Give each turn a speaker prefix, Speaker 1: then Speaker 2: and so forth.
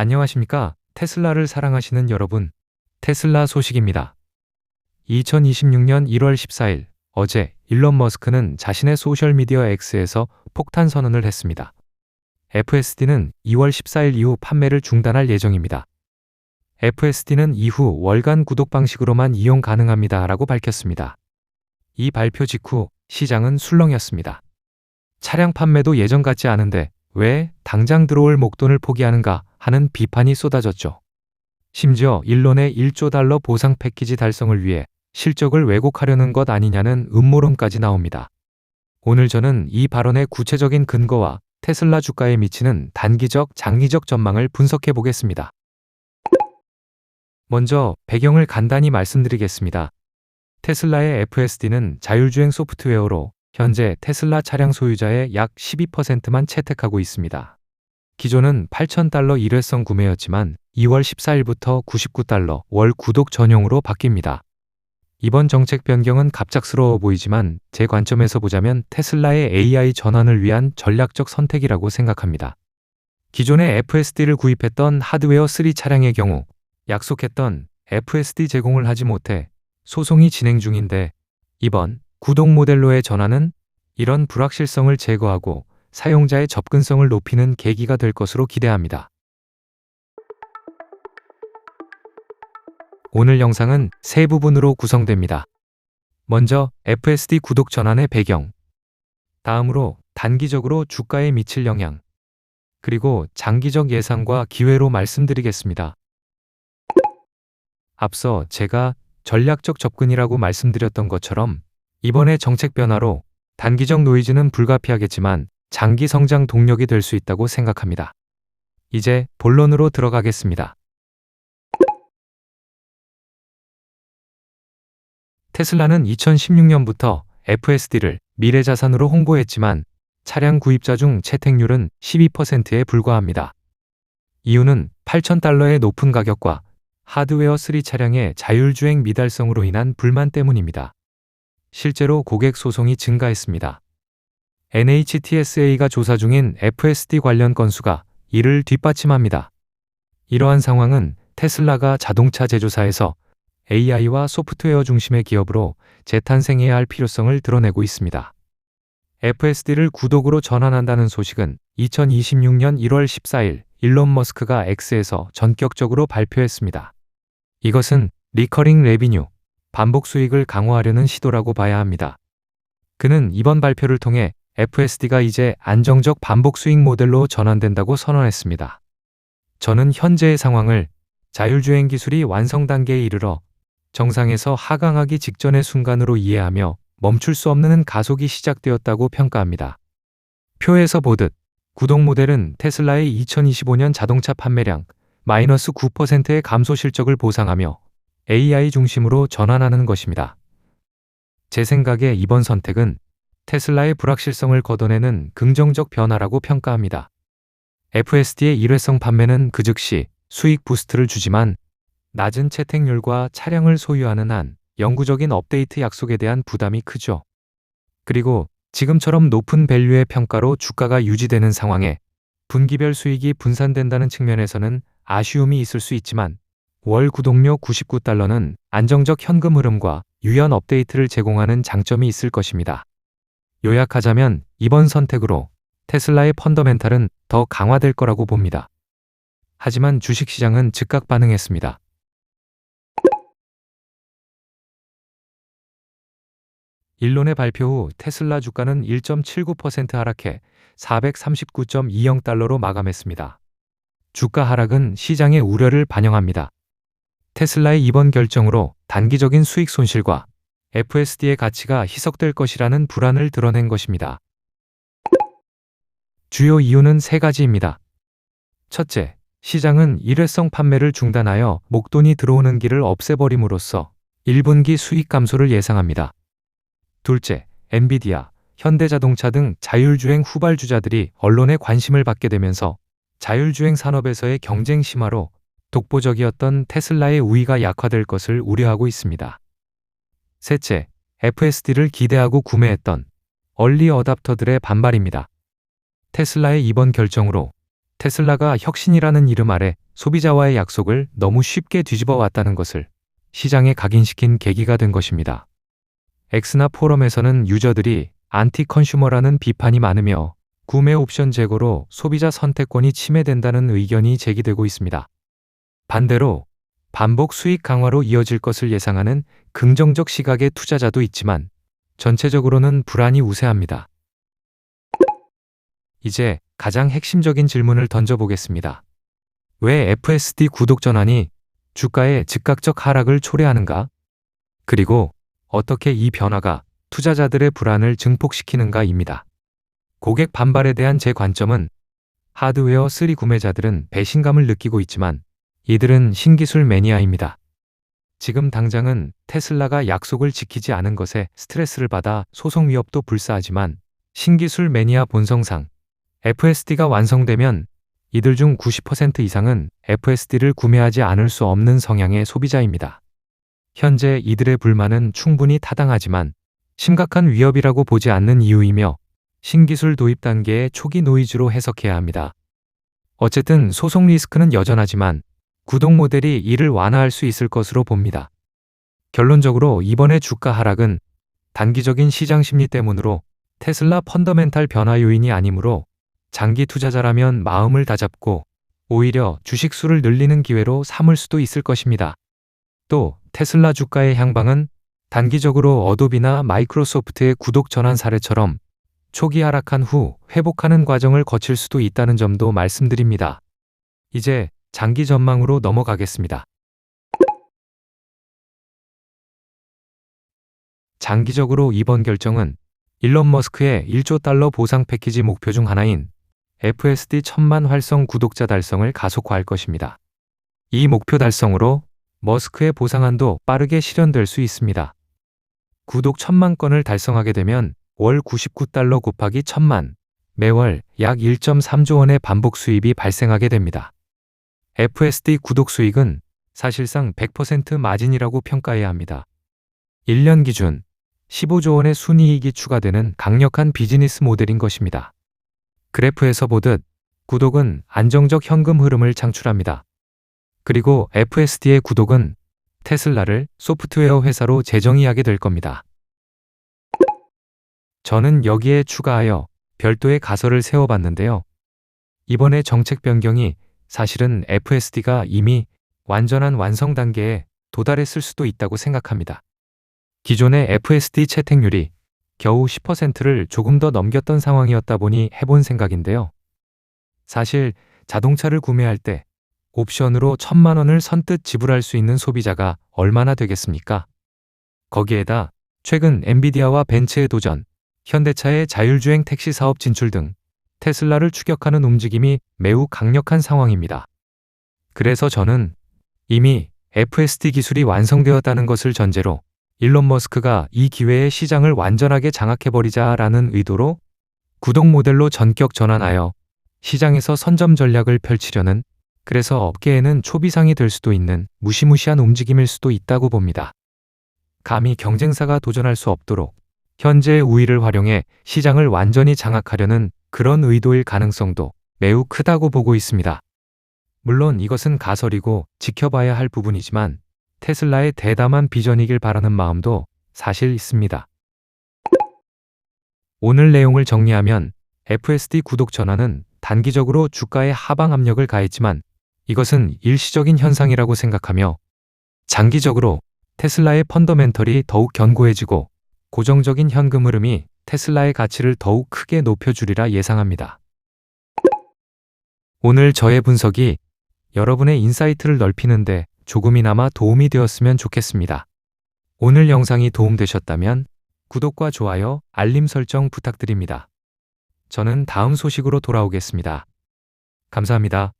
Speaker 1: 안녕하십니까. 테슬라를 사랑하시는 여러분. 테슬라 소식입니다. 2026년 1월 14일, 어제 일론 머스크는 자신의 소셜미디어 X에서 폭탄 선언을 했습니다. FSD는 2월 14일 이후 판매를 중단할 예정입니다. FSD는 이후 월간 구독 방식으로만 이용 가능합니다. 라고 밝혔습니다. 이 발표 직후 시장은 술렁이었습니다. 차량 판매도 예전 같지 않은데 왜 당장 들어올 목돈을 포기하는가 하는 비판이 쏟아졌죠. 심지어 일론의 1조 달러 보상 패키지 달성을 위해 실적을 왜곡하려는 것 아니냐는 음모론까지 나옵니다. 오늘 저는 이 발언의 구체적인 근거와 테슬라 주가에 미치는 단기적, 장기적 전망을 분석해 보겠습니다. 먼저 배경을 간단히 말씀드리겠습니다. 테슬라의 FSD는 자율주행 소프트웨어로 현재 테슬라 차량 소유자의 약 12%만 채택하고 있습니다. 기존은 8,000달러 일회성 구매였지만 2월 14일부터 99달러 월 구독 전용으로 바뀝니다. 이번 정책 변경은 갑작스러워 보이지만 제 관점에서 보자면 테슬라의 AI 전환을 위한 전략적 선택이라고 생각합니다. 기존의 FSD를 구입했던 하드웨어 3 차량의 경우 약속했던 FSD 제공을 하지 못해 소송이 진행 중인데 이번 구독 모델로의 전환은 이런 불확실성을 제거하고 사용자의 접근성을 높이는 계기가 될 것으로 기대합니다. 오늘 영상은 세 부분으로 구성됩니다. 먼저 FSD 구독 전환의 배경, 다음으로 단기적으로 주가에 미칠 영향, 그리고 장기적 예상과 기회로 말씀드리겠습니다. 앞서 제가 전략적 접근이라고 말씀드렸던 것처럼 이번의 정책 변화로 단기적 노이즈는 불가피하겠지만 장기 성장 동력이 될 수 있다고 생각합니다. 이제 본론으로 들어가겠습니다. 테슬라는 2016년부터 FSD를 미래 자산으로 홍보했지만 차량 구입자 중 채택률은 12%에 불과합니다. 이유는 8,000달러의 높은 가격과 하드웨어 3 차량의 자율주행 미달성으로 인한 불만 때문입니다. 실제로 고객 소송이 증가했습니다. NHTSA가 조사 중인 FSD 관련 건수가 이를 뒷받침합니다. 이러한 상황은 테슬라가 자동차 제조사에서 AI와 소프트웨어 중심의 기업으로 재탄생해야 할 필요성을 드러내고 있습니다. FSD를 구독으로 전환한다는 소식은 2026년 1월 14일 일론 머스크가 X에서 전격적으로 발표했습니다. 이것은 리커링 레비뉴, 반복 수익을 강화하려는 시도라고 봐야 합니다. 그는 이번 발표를 통해 FSD가 이제 안정적 반복 수익 모델로 전환된다고 선언했습니다. 저는 현재의 상황을 자율주행 기술이 완성 단계에 이르러 정상에서 하강하기 직전의 순간으로 이해하며 멈출 수 없는 가속이 시작되었다고 평가합니다. 표에서 보듯 구독 모델은 테슬라의 2025년 자동차 판매량 마이너스 9%의 감소 실적을 보상하며 AI 중심으로 전환하는 것입니다. 제 생각에 이번 선택은 테슬라의 불확실성을 걷어내는 긍정적 변화라고 평가합니다. FSD의 일회성 판매는 그 즉시 수익 부스트를 주지만 낮은 채택률과 차량을 소유하는 한 영구적인 업데이트 약속에 대한 부담이 크죠. 그리고 지금처럼 높은 밸류의 평가로 주가가 유지되는 상황에 분기별 수익이 분산된다는 측면에서는 아쉬움이 있을 수 있지만 월 구독료 99달러는 안정적 현금 흐름과 유연 업데이트를 제공하는 장점이 있을 것입니다. 요약하자면 이번 선택으로 테슬라의 펀더멘탈은 더 강화될 거라고 봅니다. 하지만 주식시장은 즉각 반응했습니다. 일론의 발표 후 테슬라 주가는 1.79% 하락해 439.20달러로 마감했습니다. 주가 하락은 시장의 우려를 반영합니다. 테슬라의 이번 결정으로 단기적인 수익 손실과 FSD의 가치가 희석될 것이라는 불안을 드러낸 것입니다. 주요 이유는 세 가지입니다. 첫째, 시장은 일회성 판매를 중단하여 목돈이 들어오는 길을 없애버림으로써 1분기 수익 감소를 예상합니다. 둘째, 엔비디아, 현대자동차 등 자율주행 후발주자들이 언론의 관심을 받게 되면서 자율주행 산업에서의 경쟁 심화로 독보적이었던 테슬라의 우위가 약화될 것을 우려하고 있습니다. 셋째, FSD를 기대하고 구매했던 얼리 어답터들의 반발입니다. 테슬라의 이번 결정으로 테슬라가 혁신이라는 이름 아래 소비자와의 약속을 너무 쉽게 뒤집어 왔다는 것을 시장에 각인시킨 계기가 된 것입니다. 엑스나 포럼에서는 유저들이 안티 컨슈머라는 비판이 많으며 구매 옵션 제거로 소비자 선택권이 침해된다는 의견이 제기되고 있습니다. 반대로 반복 수익 강화로 이어질 것을 예상하는 긍정적 시각의 투자자도 있지만 전체적으로는 불안이 우세합니다. 이제 가장 핵심적인 질문을 던져보겠습니다. 왜 FSD 구독 전환이 주가의 즉각적 하락을 초래하는가? 그리고 어떻게 이 변화가 투자자들의 불안을 증폭시키는가입니다. 고객 반발에 대한 제 관점은 하드웨어 3 구매자들은 배신감을 느끼고 있지만 이들은 신기술 매니아입니다. 지금 당장은 테슬라가 약속을 지키지 않은 것에 스트레스를 받아 소송 위협도 불사하지만 신기술 매니아 본성상 FSD가 완성되면 이들 중 90% 이상은 FSD를 구매하지 않을 수 없는 성향의 소비자입니다. 현재 이들의 불만은 충분히 타당하지만 심각한 위협이라고 보지 않는 이유이며 신기술 도입 단계의 초기 노이즈로 해석해야 합니다. 어쨌든 소송 리스크는 여전하지만 구독 모델이 이를 완화할 수 있을 것으로 봅니다. 결론적으로 이번의 주가 하락은 단기적인 시장 심리 때문으로 테슬라 펀더멘탈 변화 요인이 아니므로 장기 투자자라면 마음을 다잡고 오히려 주식 수를 늘리는 기회로 삼을 수도 있을 것입니다. 또 테슬라 주가의 향방은 단기적으로 어도비나 마이크로소프트의 구독 전환 사례처럼 초기 하락한 후 회복하는 과정을 거칠 수도 있다는 점도 말씀드립니다. 이제 장기 전망으로 넘어가겠습니다. 장기적으로 이번 결정은 일론 머스크의 1조 달러 보상 패키지 목표 중 하나인 FSD 천만 활성 구독자 달성을 가속화할 것입니다. 이 목표 달성으로 머스크의 보상안도 빠르게 실현될 수 있습니다. 구독 천만 건을 달성하게 되면 월 99달러 곱하기 천만, 매월 약 1.3조 원의 반복 수입이 발생하게 됩니다. FSD 구독 수익은 사실상 100% 마진이라고 평가해야 합니다. 1년 기준 15조 원의 순이익이 추가되는 강력한 비즈니스 모델인 것입니다. 그래프에서 보듯 구독은 안정적 현금 흐름을 창출합니다. 그리고 FSD의 구독은 테슬라를 소프트웨어 회사로 재정의하게 될 겁니다. 저는 여기에 추가하여 별도의 가설을 세워봤는데요. 이번에 정책 변경이 사실은 FSD가 이미 완전한 완성 단계에 도달했을 수도 있다고 생각합니다. 기존의 FSD 채택률이 겨우 10%를 조금 더 넘겼던 상황이었다 보니 해본 생각인데요. 사실 자동차를 구매할 때 옵션으로 천만 원을 선뜻 지불할 수 있는 소비자가 얼마나 되겠습니까? 거기에다 최근 엔비디아와 벤츠의 도전, 현대차의 자율주행 택시 사업 진출 등 테슬라를 추격하는 움직임이 매우 강력한 상황입니다. 그래서 저는 이미 FSD 기술이 완성되었다는 것을 전제로 일론 머스크가 이 기회에 시장을 완전하게 장악해버리자라는 의도로 구독 모델로 전격 전환하여 시장에서 선점 전략을 펼치려는 그래서 업계에는 초비상이 될 수도 있는 무시무시한 움직임일 수도 있다고 봅니다. 감히 경쟁사가 도전할 수 없도록 현재의 우위를 활용해 시장을 완전히 장악하려는 그런 의도일 가능성도 매우 크다고 보고 있습니다. 물론 이것은 가설이고 지켜봐야 할 부분이지만 테슬라의 대담한 비전이길 바라는 마음도 사실 있습니다. 오늘 내용을 정리하면 FSD 구독 전환은 단기적으로 주가에 하방 압력을 가했지만 이것은 일시적인 현상이라고 생각하며 장기적으로 테슬라의 펀더멘털이 더욱 견고해지고 고정적인 현금 흐름이 테슬라의 가치를 더욱 크게 높여주리라 예상합니다. 오늘 저의 분석이 여러분의 인사이트를 넓히는데 조금이나마 도움이 되었으면 좋겠습니다. 오늘 영상이 도움되셨다면 구독과 좋아요, 알림 설정 부탁드립니다. 저는 다음 소식으로 돌아오겠습니다. 감사합니다.